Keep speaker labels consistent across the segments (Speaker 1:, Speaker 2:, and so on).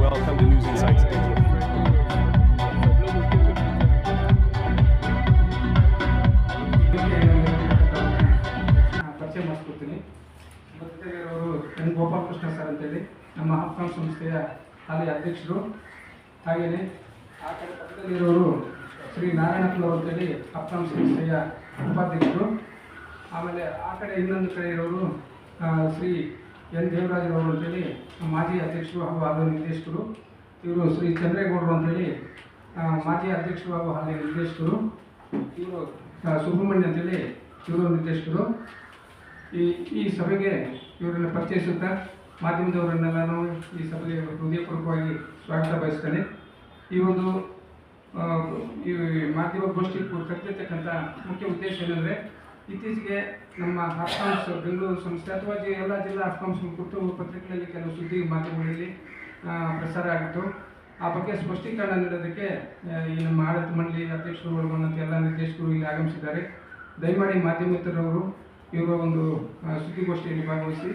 Speaker 1: Welcome to News Insights.
Speaker 2: ಪರಿಚಯ ಮಾಡಿಸ್ಕೊಡ್ತೀನಿ. ಅವರು N Gopalakrishna sir ಅಂತೇಳಿ. ನಮ್ಮ ಹಾಪ್ಕಾಮ್ ಸಂಸ್ಥೆಯ ಹಾಲಿ ಅಧ್ಯಕ್ಷರು. ಹಾಗೆಯೇ ಆ ಕಡೆ ಪಕ್ಕದಲ್ಲಿರೋರು ಶ್ರೀ ನಾರಾಯಣಪ್ಪನವರು ಅಂತೇಳಿ ಹಾಪ್ಕಾಮ್ ಸಂಸ್ಥೆಯ ಉಪಾಧ್ಯಕ್ಷರು. ಆಮೇಲೆ ಆ ಕಡೆ ಇನ್ನೊಂದು ಕಡೆ ಇರೋರು ಶ್ರೀ ಎನ್. ದೇವರಾಜರವರು ಅಂತೇಳಿ ಮಾಜಿ ಅಧ್ಯಕ್ಷರು ಹಾಗೂ ಹಲವು ನಿರ್ದೇಶಕರು. ಇವರು ಶ್ರೀ ಚಂದ್ರೇಗೌಡರು ಅಂತೇಳಿ ಮಾಜಿ ಅಧ್ಯಕ್ಷರು ಹಾಗೂ ಹಲವು ನಿರ್ದೇಶಕರು. ಇವರು ಸುಬ್ರಹ್ಮಣ್ಯ ಅಂತೇಳಿ ಇವರು ನಿರ್ದೇಶಕರು. ಈ ಈ ಸಭೆಗೆ ಇವರನ್ನ ಪರಿಚಯಿಸುತ್ತಾ ಮಾಧ್ಯಮದವರನ್ನೆಲ್ಲನೂ ಈ ಸಭೆಗೆ ಹೃದಯಪೂರ್ವಕವಾಗಿ ಸ್ವಾಗತ ಬಯಸ್ತೇನೆ. ಈ ಒಂದು ಈ ಮಾಧ್ಯಮ ಗೋಷ್ಠಿ ಕರೆದಿರ್ತಕ್ಕಂಥ ಮುಖ್ಯ ಉದ್ದೇಶ ಏನಂದರೆ, ಇತ್ತೀಚೆಗೆ ನಮ್ಮ ಹಾಪ್ಕಾಮ್ಸ್ ಬೆಂಗಳೂರು ಸಂಸ್ಥೆ ಅಥವಾ ಎಲ್ಲ ಜಿಲ್ಲಾ ಹಾಪ್ಕಾಮ್ಸ್ ಕುರಿತು ಪತ್ರಿಕೆಗಳಲ್ಲಿ ಕೆಲವು ಸುದ್ದಿ ಮಾಧ್ಯಮಗಳಲ್ಲಿ ಪ್ರಸಾರ ಆಗಿತ್ತು ಆ ಬಗ್ಗೆ ಸ್ಪಷ್ಟೀಕರಣ ನೀಡೋದಕ್ಕೆ ಈ ನಮ್ಮ ಆಡಳಿತ ಮಂಡಳಿ ಅಧ್ಯಕ್ಷರು ಒಳಗೊಂಡಂತೆ ಎಲ್ಲ ನಿರ್ದೇಶಕರು ಇಲ್ಲಿ ಆಗಮಿಸಿದ್ದಾರೆ. ದಯಮಾಡಿ ಮಾಧ್ಯಮಿತರವರು ಇವರ ಒಂದು ಸುದ್ದಿಗೋಷ್ಠಿಯಲ್ಲಿ ಭಾಗವಹಿಸಿ,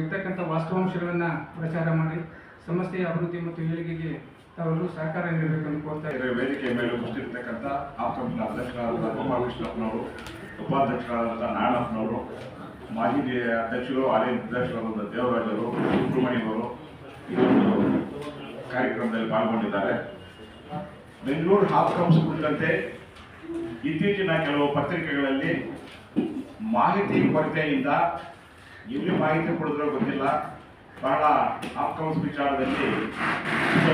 Speaker 2: ಇರ್ತಕ್ಕಂಥ ವಾಸ್ತವಾಂಶಗಳನ್ನು ಪ್ರಚಾರ ಮಾಡಿ ಸಂಸ್ಥೆಯ ಅಭಿವೃದ್ಧಿ ಮತ್ತು ಏಳಿಗೆಗೆ ತಾವೆಲ್ಲರೂ ಸಹಕಾರ ನೀಡಬೇಕೆಂದು ಕೋರ್ತಾ ಇದ್ದಾರೆ
Speaker 3: ವೇದಿಕೆ ಮೇಲೆ ಉಪಸ್ಥಿತಕ್ಕಂಥ ಆಪ್ತಮಿನ ಅಧ್ಯಕ್ಷರಾದಂಥ ಗೋಪಾಲಕೃಷ್ಣಪ್ಪನವರು ಉಪಾಧ್ಯಕ್ಷರಾದಂಥ ನಾರಾಯಣಪ್ಪನವರು, ಮಾಜಿ ಅಧ್ಯಕ್ಷರು ಹಾಲಿ ಅಧ್ಯಕ್ಷರಾದಂಥ ದೇವರಾಜರು, ಸುಬ್ರಹ್ಮಣ್ಯವರು ಒಂದು ಕಾರ್ಯಕ್ರಮದಲ್ಲಿ ಪಾಲ್ಗೊಂಡಿದ್ದಾರೆ. ಬೆಂಗಳೂರು ಹಾಪ್ಕಮ್ಸ್ ಕುರಿತಂತೆ ಇತ್ತೀಚಿನ ಕೆಲವು ಪತ್ರಿಕೆಗಳಲ್ಲಿ ಮಾಹಿತಿ ಕೊರತೆಯಿಂದ ಎಲ್ಲಿ ಮಾಹಿತಿ ಕೊಡಿದ್ರೂ ಗೊತ್ತಿಲ್ಲ. ಬಹಳ ಆಪ್ಕಮ್ಸ್ ವಿಚಾರದಲ್ಲಿ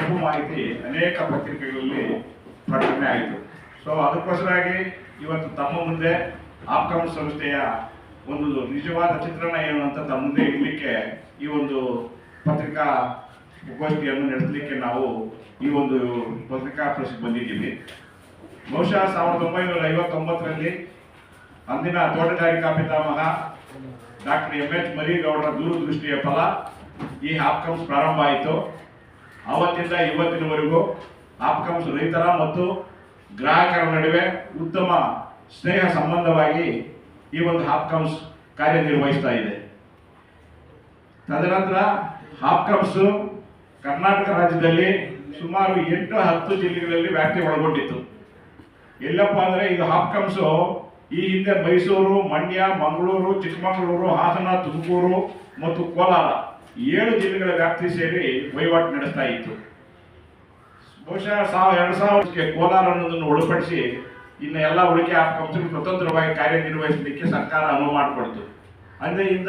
Speaker 3: ತಪ್ಪು ಮಾಹಿತಿ, ಅನೇಕ ಪತ್ರಿಕೆಗಳಲ್ಲಿ ಪ್ರಕಟಣೆ ಆಯಿತು. ಸೊ ಅದಕ್ಕೋಸ್ಕರವಾಗಿ ಇವತ್ತು ತಮ್ಮ ಮುಂದೆ ಆಪ್ಕಾಮ್ ಸಂಸ್ಥೆಯ ಒಂದು ನಿಜವಾದ ಚಿತ್ರಣ ಏನು ಅಂತ ತಮ್ಮ ಮುಂದೆ ಇಡಲಿಕ್ಕೆ ಈ ಒಂದು ಪತ್ರಿಕಾ ಗೋಷ್ಠಿಯನ್ನು ನಡೆಸಲಿಕ್ಕೆ ನಾವು ಈ ಒಂದು ಪತ್ರಿಕಾ ಪ್ರೆಸ್ಗೆ ಬಂದಿದ್ದೀವಿ. ಬಹುಶಃ ಸಾವಿರದ ಒಂಬೈನೂರ ಐವತ್ತೊಂಬತ್ತರಲ್ಲಿ ಅಂದಿನ ತೋಟಗಾರಿಕಾ ಪಿತಾಮಹ ಡಾಕ್ಟರ್ ಎಂ ಎಚ್ ಮರಿಗೌಡರ ದೂರದೃಷ್ಟಿಯ ಫಲ ಈ ಆಪ್ಕಮ್ಸ್ ಪ್ರಾರಂಭ ಆಯಿತು. ಆವತ್ತಿಂದ ಇವತ್ತಿನವರೆಗೂ ಆಪ್ಕಮ್ಸ್ ರೈತರ ಮತ್ತು ಗ್ರಾಹಕರ ನಡುವೆ ಉತ್ತಮ ಸ್ನೇಹ ಸಂಬಂಧವಾಗಿ ಈ ಒಂದು ಹಾಪ್ಕಮ್ಸ್ ಕಾರ್ಯನಿರ್ವಹಿಸ್ತಾ ಇದೆ. ತದನಂತರ ಹಾಪ್ಕಮ್ಸ್ ಕರ್ನಾಟಕ ರಾಜ್ಯದಲ್ಲಿ ಸುಮಾರು ಎಂಟು ಹತ್ತು ಜಿಲ್ಲೆಗಳಲ್ಲಿ ವ್ಯಾಪ್ತಿ ಒಳಗೊಂಡಿತ್ತು. ಎಲ್ಲಪ್ಪ ಅಂದ್ರೆ ಇದು ಹಾಪ್ಕಮ್ಸ್ ಈ ಹಿಂದೆ ಮೈಸೂರು, ಮಂಡ್ಯ, ಮಂಗಳೂರು, ಚಿಕ್ಕಮಗಳೂರು, ಹಾಸನ, ತುಮಕೂರು ಮತ್ತು ಕೋಲಾರ. ಏಳು ಜಿಲ್ಲೆಗಳ ವ್ಯಾಪ್ತಿ ಸೇರಿ ವಹಿವಾಟು ನಡೆಸ್ತಾ ಇತ್ತು. ಬಹುಶಃ ಸಾವಿರ ಎರಡು ಸಾವಿರಕ್ಕೆ ಕೋಲಾರ ಅನ್ನೋದನ್ನು ಒಳಪಡಿಸಿ ಇನ್ನು ಎಲ್ಲ ಉಳಿಕೆ ಹಾಪ್ಕಮ್ಸ್ ಸ್ವತಂತ್ರವಾಗಿ ಕಾರ್ಯನಿರ್ವಹಿಸಲಿಕ್ಕೆ ಸರ್ಕಾರ ಅನುವು ಮಾಡಿಕೊಡ್ತು. ಅದರಿಂದ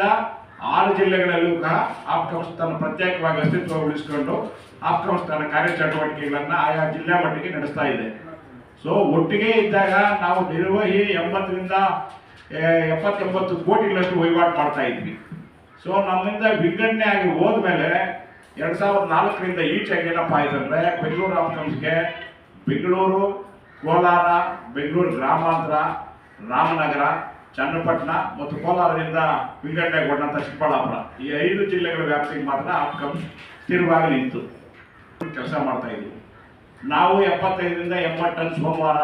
Speaker 3: ಆರು ಜಿಲ್ಲೆಗಳಲ್ಲೂ ಸಹ ಆಪ್ಕಮ್ಸ್ ತನ್ನ ಪ್ರತ್ಯೇಕವಾಗಿ ಅಸ್ತಿತ್ವ ಉಳಿಸಿಕೊಂಡು ಆಪ್ಕಮ್ಸ್ ತನ್ನ ಕಾರ್ಯಚಟುವಟಿಕೆಗಳನ್ನ ಆಯಾ ಜಿಲ್ಲಾ ಮಟ್ಟಿಗೆ ನಡೆಸ್ತಾ ಇದೆ. ಸೊ ಒಟ್ಟಿಗೆ ಇದ್ದಾಗ ನಾವು ನಿರ್ವಹಿ ಎಂಬತ್ತರಿಂದ ಆ, ಎಪ್ಪತ್ತೆಂಬತ್ತು ಕೋಟಿಗಳಷ್ಟು ವಹಿವಾಟು ಮಾಡ್ತಾ ಇದ್ವಿ. ಸೊ ನಮ್ಮಿಂದ ವಿಂಗಡಣೆ ಆಗಿ ಹೋದ್ಮೇಲೆ ಎರಡು ಸಾವಿರದ ನಾಲ್ಕರಿಂದ ಈಚೆಗೆ ಏನಪ್ಪ ಆಯ್ತಂದ್ರೆ ಬೆಂಗಳೂರು ಆಪ್ಕಮ್ಸ್ಗೆ ಬೆಂಗಳೂರು, ಕೋಲಾರ, ಬೆಂಗಳೂರು ಗ್ರಾಮಾಂತರ, ರಾಮನಗರ, ಚನ್ನಪಟ್ಟಣ ಮತ್ತು ಕೋಲಾರದಿಂದ ವಿಂಗಡಣೆಗೊಂಡಂಥ ಚಿಕ್ಕಬಳ್ಳಾಪುರ. ಈ ಐದು ಜಿಲ್ಲೆಗಳ ವ್ಯಾಪ್ತಿಗೆ ಮಾತ್ರ ಔಟ್ಕಮ್ಸ್ ಸ್ಥಿರವಾಗಿ ನಿಂತು ಕೆಲಸ ಮಾಡ್ತಾ ಇದ್ವಿ. ನಾವು ಎಪ್ಪತ್ತೈದರಿಂದ ಎಂಬತ್ತು ಟನ್ ಸೋಮವಾರ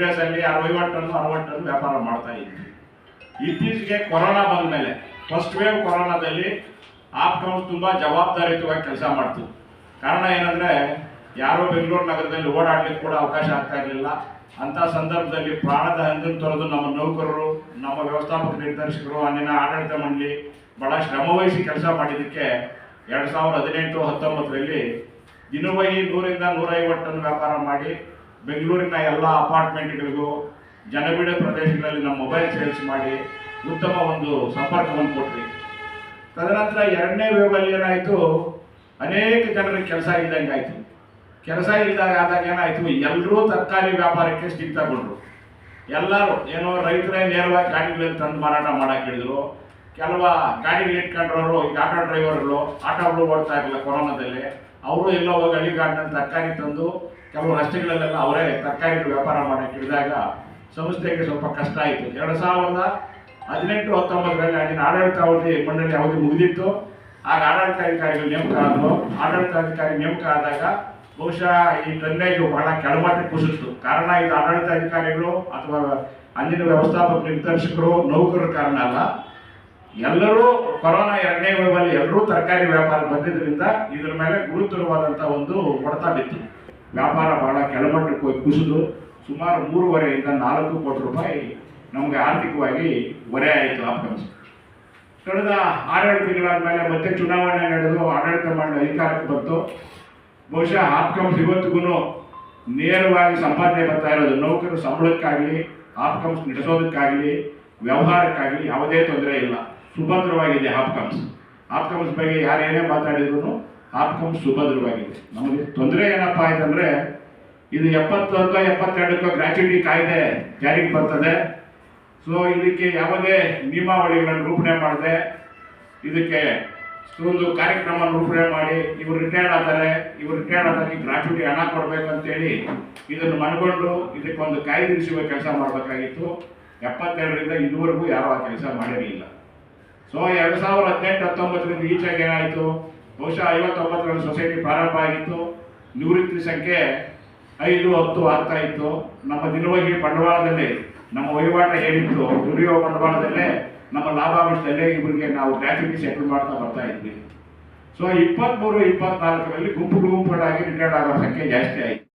Speaker 3: ಡೇಸ್ ಅಲ್ಲಿ ಅರವತ್ತು ಟನ್ ಅರವತ್ತು ಟನ್ ವ್ಯಾಪಾರ ಮಾಡ್ತಾ ಇದ್ವಿ. ಇತ್ತೀಚೆಗೆ ಕೊರೋನಾ ಬಂದ ಮೇಲೆ ಫಸ್ಟ್ ವೇವ್ ಕೊರೋನಾದಲ್ಲಿ ಡೌನ್ ತುಂಬಾ ಜವಾಬ್ದಾರಿಯುತವಾಗಿ ಕೆಲಸ ಮಾಡ್ತು ಕಾರಣ ಏನಂದ್ರೆ, ಯಾರೋ ಬೆಂಗಳೂರು ನಗರದಲ್ಲಿ ಓಡಾಡ್ಲಿಕ್ಕೆ ಕೂಡ ಅವಕಾಶ ಆಗ್ತಾ ಇರಲಿಲ್ಲ. ಅಂತ ಸಂದರ್ಭದಲ್ಲಿ ಪ್ರಾಣದ ಹಂಗನ್ನು ತೊರೆದು ನಮ್ಮ ನೌಕರರು, ನಮ್ಮ ವ್ಯವಸ್ಥಾಪಕ ನಿರ್ದೇಶಕರು, ಅಲ್ಲಿನ ಆಡಳಿತ ಮಂಡಳಿ ಬಹಳ ಶ್ರಮವಹಿಸಿ ಕೆಲಸ ಮಾಡಿದ್ದಕ್ಕೆ ಎರಡು ಸಾವಿರದ ಹದಿನೆಂಟು, ಹತ್ತೊಂಬತ್ತರಲ್ಲಿ ದಿನವಹಿ ನೂರಿಂದ ನೂರೈವತ್ತು ಟನ್ ವ್ಯಾಪಾರ ಮಾಡಿ ಬೆಂಗಳೂರಿನ ಎಲ್ಲ ಅಪಾರ್ಟ್ಮೆಂಟ್ಗಳಿಗೂ ಜನಬಿಡ ಪ್ರದೇಶಗಳಲ್ಲಿ ನಮ್ಮ ಮೊಬೈಲ್ ಸೇಲ್ಸ್ ಮಾಡಿ ಉತ್ತಮ ಒಂದು ಸಂಪರ್ಕವನ್ನು ಕೊಟ್ರಿ. ತದನಂತರ ಎರಡನೇ ವೇವಲ್ಲಿ ಏನಾಯಿತು? ಅನೇಕ ಜನರಿಗೆ ಕೆಲಸ ಇಲ್ಲದಂಗೆ ಆಯಿತು. ಕೆಲಸ ಇಲ್ದಾಗ ಆದಾಗ ಏನಾಯಿತು? ಎಲ್ಲರೂ ತರಕಾರಿ ವ್ಯಾಪಾರಕ್ಕೆ ಸ್ಟಿಕ್ ತಗೊಂಡ್ರು. ಎಲ್ಲರೂ ಏನೋ ರೈತರೇ ನೇರವಾಗಿ ಗಾಡಿಗಳಲ್ಲಿ ತಂದು ಮಾರಾಟ ಮಾಡಕ್ಕೆ ಹಿಡಿದ್ರು ಕೆಲವ ಗಾಡಿಗಳು ಇಟ್ಕೊಂಡ್ರವರು ಈಗ ಆಟೋ ಡ್ರೈವರ್ಗಳು ಆಟೋಗಳು ಓಡ್ತಾ ಇರಲಿಲ್ಲ ಕೊರೋನಾದಲ್ಲಿ. ಅವರು ಎಲ್ಲೋ ಹೋಗಿ ಹಳ್ಳಿಗಾಡಿನಲ್ಲಿ ತರಕಾರಿ ತಂದು, ಕೆಲವು ರಸ್ತೆಗಳಲ್ಲೆಲ್ಲ ಅವರೇ ತರಕಾರಿಗಳು ವ್ಯಾಪಾರ ಮಾಡಕ್ಕೆ ಹಿಡಿದಾಗ ಸಂಸ್ಥೆಗೆ ಸ್ವಲ್ಪ ಕಷ್ಟ ಆಯಿತು. ಎರಡು ಸಾವಿರದ ಹದಿನೆಂಟು, ಹತ್ತೊಂಬತ್ತರಲ್ಲಿ ಆಗಿನ ಆಡಳಿತಾವಧಿ ಮಂಡಳಿ ಅವಧಿ ಮುಗಿದಿತ್ತು. ಆಗ ಆಡಳಿತಾಧಿಕಾರಿಗಳು ನೇಮಕ ಆದರು. ಆಡಳಿತಾಧಿಕಾರಿ ನೇಮಕ ಆದಾಗ ಬಹುಶಃ ಈ ಟನ್ನೇಜು ಬಹಳ ಕೆಳಮಟ್ಟಕ್ಕೆ ಕುಸಿತು. ಕಾರಣ ಇದು ಆಡಳಿತಾಧಿಕಾರಿಗಳು ಅಥವಾ ಅಂದಿನ ವ್ಯವಸ್ಥಾಪಕ ನಿರ್ದರ್ಶಕರು ನೌಕರರ ಕಾರಣ ಅಲ್ಲ. ಎಲ್ಲರೂ ಕೊರೋನಾ ಎರಡನೇ ವೇವಲ್ಲಿ ಎಲ್ಲರೂ ತರಕಾರಿ ವ್ಯಾಪಾರ ಬಂದಿದ್ದರಿಂದ ಇದರ ಮೇಲೆ ಗುರುತರವಾದಂಥ ಒಂದು ಹೊಡೆತ ಬಿತ್ತು. ವ್ಯಾಪಾರ ಬಹಳ ಕೆಳಮಟ್ಟಕ್ಕೆ ಕುಸಿದು. ಸುಮಾರು ಮೂರುವರೆಯಿಂದ ನಾಲ್ಕು ಕೋಟಿ ರೂಪಾಯಿ ನಮಗೆ ಆರ್ಥಿಕವಾಗಿ ಹೊರೆ ಆಯಿತು ಆಪ್ಕಮ್ಸ್ ಕಳೆದ ಆರೇಳು ತಿಂಗಳಾದ ಮೇಲೆ ಮತ್ತೆ ಚುನಾವಣೆ ನಡೆದು ಆಡಳಿತ ಮಾಡಿ ಅಧಿಕಾರಕ್ಕೆ ಬಂತು. ಬಹುಶಃ ಆಪ್ಕಮ್ಸ್ ಇವತ್ತಿಗೂ ನೇರವಾಗಿ ಸಂಪಾದನೆ ಬರ್ತಾ ಇರೋದು. ನೌಕರರು ಸಂಬಳಕ್ಕಾಗಲಿ ಆಪ್ಕಮ್ಸ್ ನಡೆಸೋದಕ್ಕಾಗಲಿ, ವ್ಯವಹಾರಕ್ಕಾಗಲಿ ಯಾವುದೇ ತೊಂದರೆ ಇಲ್ಲ. ಸುಭದ್ರವಾಗಿದೆ ಆಪ್ಕಮ್ಸ್ ಆಪ್ಕಮ್ಸ್ ಬಗ್ಗೆ ಯಾರೇನೇ ಮಾತಾಡಿದ್ರು ಆಪ್ಕಮ್ಸ್ ಸುಭದ್ರವಾಗಿದೆ. ನಮಗೆ ತೊಂದರೆ ಏನಪ್ಪ ಆಯ್ತಂದ್ರೆ ಇದು ಎಪ್ಪತ್ತೊಂದು ಎಪ್ಪತ್ತೆರಡಕ್ಕೂ ಗ್ರಾಚ್ಯುಟಿ ಕಾಯ್ದೆ ಜಾರಿಗೆ ಬರ್ತದೆ. ಸೊ ಇದಕ್ಕೆ ಯಾವುದೇ ನಿಯಮಾವಳಿಗಳನ್ನು ರೂಪಣೆ ಮಾಡದೆ ಇದಕ್ಕೆ ಒಂದು ಕಾರ್ಯಕ್ರಮ ರೂಪಣೆ ಮಾಡಿ, ಇವರು ರಿಟೈರ್ಡ್ ಆದರೆ, ಇವರು ರಿಟೈರ್ಡ್ ಆದಾಗ ಗ್ರಾಚ್ಯುಟಿ ಹಣ ಕೊಡಬೇಕು ಅಂತೇಳಿ ಇದನ್ನು ಮನಗೊಂಡು ಇದಕ್ಕೊಂದು ಕಾಯ್ದಿರಿಸುವ ಕೆಲಸ ಮಾಡಬೇಕಾಗಿತ್ತು. ಎಪ್ಪತ್ತೆರಡರಿಂದ ಇದುವರೆಗೂ ಯಾರು ಆ ಕೆಲಸ ಮಾಡಿರಲಿಲ್ಲ. ಸೊ ಎರಡು ಸಾವಿರದ ಹದಿನೆಂಟು, ಹತ್ತೊಂಬತ್ತರಿಂದ ಈಚೆಗೆ ಏನಾಯಿತು? ಬಹುಶಃ ಐವತ್ತೊಂಬತ್ತರಲ್ಲಿ ಸೊಸೈಟಿ ಪ್ರಾರಂಭ ಆಗಿತ್ತು. ನಿವೃತ್ತಿ ಸಂಖ್ಯೆ ಐದು ಹತ್ತು ಆಗ್ತಾ ಇತ್ತು. ನಮ್ಮ ನಿರ್ವಹಿ ಬಂಡವಾಳದಲ್ಲಿ, ನಮ್ಮ ವಹಿವಾಟ ಏನಿತ್ತು, ದುಡಿಯುವ ಬಂಡವಾಳದಲ್ಲೇ, ನಮ್ಮ ಲಾಭಾಂಶದಲ್ಲೇ ಇವರಿಗೆ ನಾವು ಗ್ರಾಚ್ಯುಟಿ ಸೆಟಲ್ ಮಾಡ್ತಾ ಬರ್ತಾ ಇದ್ವಿ. ಸೊ ಇಪ್ಪತ್ತ್ಮೂರು ಇಪ್ಪತ್ನಾಲ್ಕರಲ್ಲಿ ಗುಂಪು ಗುಂಪುಗಳಾಗಿ ರಿಟೈರ್ಡ್ ಆಗೋ ಸಂಖ್ಯೆ ಜಾಸ್ತಿ ಆಯಿತು.